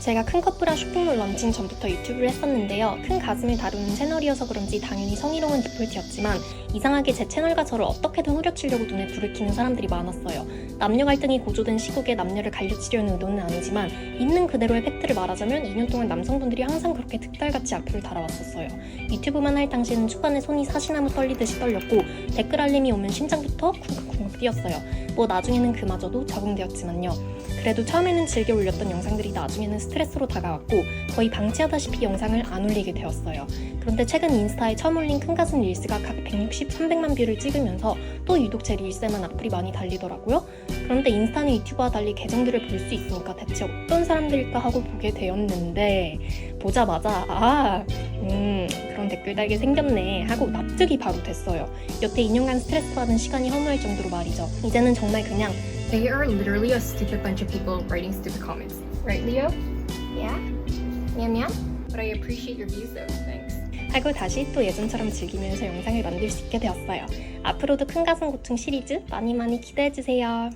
제가 큰 커플한 쇼핑몰 런칭 전부터 유튜브를 했었는데요. 큰 가슴을 다루는 채널이어서 그런지 당연히 성희롱은 디폴트였지만 이상하게 제 채널과 저를 어떻게든 후려치려고 눈에 불을 켜는 사람들이 많았어요. 남녀 갈등이 고조된 시국에 남녀를 갈려치려는 의도는 아니지만 있는 그대로의 팩트를 말하자면 2년 동안 남성분들이 항상 그렇게 득달같이 악플을 달아왔었어요. 유튜브만 할 당시에는 초반에 손이 사시나무 떨리듯이 떨렸고 댓글 알림이 오면 심장부터 쿵쿵쿵 뛰었어요. 뭐 나중에는 그마저도 적응되었지만요. 그래도 처음에는 즐겨 올렸던 영상들이 나중에는 스트레스로 다가왔고 거의 방치하다시피 영상을 안 올리게 되었어요. 그런데 최근 인스타에 처음 올린 큰 가슴 릴스가 각 160, 300만 뷰를 찍으면서 또 유독 제 릴스에만 악플이 많이 달리더라고요. 그런데 인스타는 유튜브와 달리 계정들을 볼 수 있으니까 대체 어떤 사람들일까 하고 보게 되었는데 보자마자 아, 음, 그런 댓글 달게 생겼네 하고 납득이 바로 됐어요. 여태 2년간 스트레스 받은 시간이 허무할 정도로 말이죠. 이제는 정말 그냥 They are literally a stupid bunch of people writing stupid comments. Right, Leo? 야, 미안미안 But I appreciate your views though. Thanks. 하고 다시 또 예전처럼 즐기면서 영상을 만들 수 있게 되었어요. 앞으로도 큰 가슴 고충 시리즈 많이 많이 기대해주세요.